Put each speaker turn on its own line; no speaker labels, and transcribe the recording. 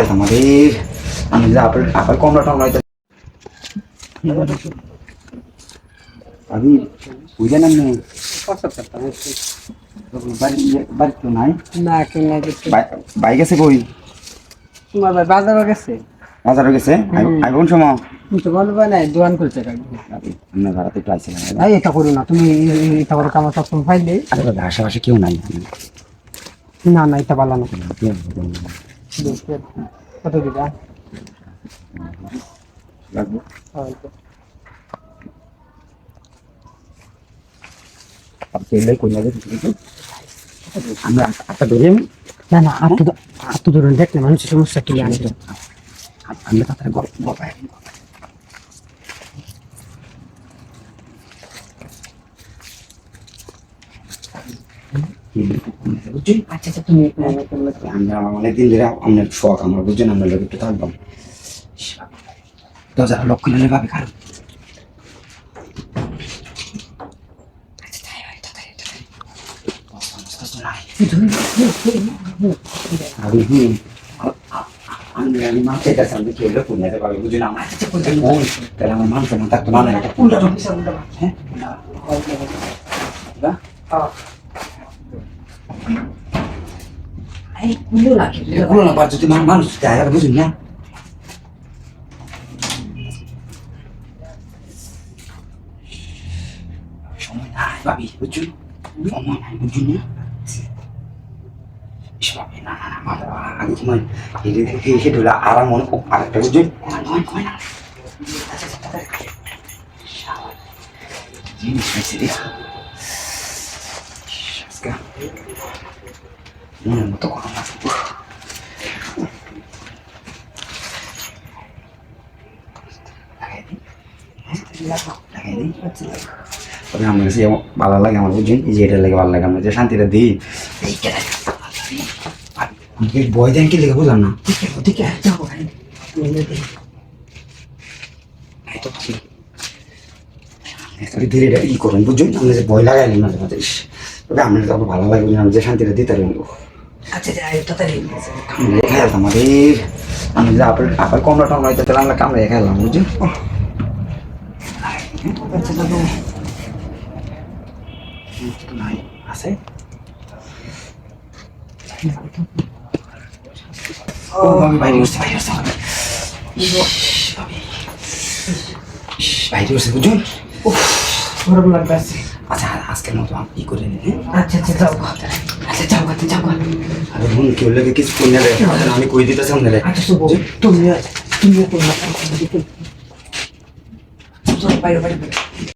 খেয়াল আমাদের আমি আপনার আপনার কমলা টমলাইতে আমি বুঝলেন বাড়ি নাই?
না না গেছে
কই?
তোমার ভাই গেছে?
গেছে? সময়
বলবে দোকান খুলছে এটা করো না তুমি এই- এই- এটা করো আমার সবসময় ফাইলে
আশেপাশে কেউ নাই।
না না এটা ভালো না। কত দিবা
লাগবে আপনি এলে কই না আমরা একটা ধরে
না না তো আর তো ধরুন, দেখ না, মানুষের সমস্যা কি আছে।
আমরা তাড়াতাড়ি গল্প
আচ্ছা আচ্ছা তুমি
আমরা অনেকদিন ধরে আপনার শখ আমার বুঝছেন আমরা লোক একটু থাকবাম দশ হাজার লক্ষ নিলে ভাবে কারণ আমি লোক তাহলে আমার না থাকতো না হ্যাঁ বা
এই কুলো লাগে
এগুলো না পার যদি মা- মানুষ যায় আর বুঝুন না সময় নাই ভাবি বুঝুন সময় নাই বুঝুন না ইস ভাবি, না না না মাথা আমি তোমার হেঁটে থেকে এসে ঢোলা আরাম মনে খুব আরেকটা বুঝুন নয় নয় না জিনিস হয়েছে রে মনের মতো কোনো না লাগাই দিই লাগাই দিই তবে আমার কাছে ভালো লাগে আমার বুঝছেন এই যে এটা লাগে ভালো লাগে আমরা যে শান্তিটা দিই বয় দেন কি লেগে বুঝলাম না ঠিক আছে ধীরে ধীরে ই করুন বুঝছেন আপনি যে ভয় লাগাইলেন মাঝে মাঝে তবে আপনার তো ভালো লাগে বুঝলেন যে শান্তিটা দিতে পারি
আচ্ছা আচ্ছা এই তাড়াতাড়ি
কামড়ে খেয়াল আমাদের আমি যে আপনার আপনার কমলা টমলা হইতে তাহলে আমরা কামড়ে খেলাম বুঝছেন
আচ্ছা দাদু
নাই আছে? ও আমি বাইরে উঠছি বাইরে উঠছি বাইরে উঠছে বুঝুন
গরম লাগতেছে
আচ্ছা আজকের মতো আমি ই করে নিন
আচ্ছা আচ্ছা যাও। আচ্ছা যাও আচ্ছা যাও
আরে বোন কেউ লাগে কিছু করে নেবে আমি কই দিতেছি আপনারে
আচ্ছা শুভ তুমি তুমি তো না তুমি বাইরে বাইরে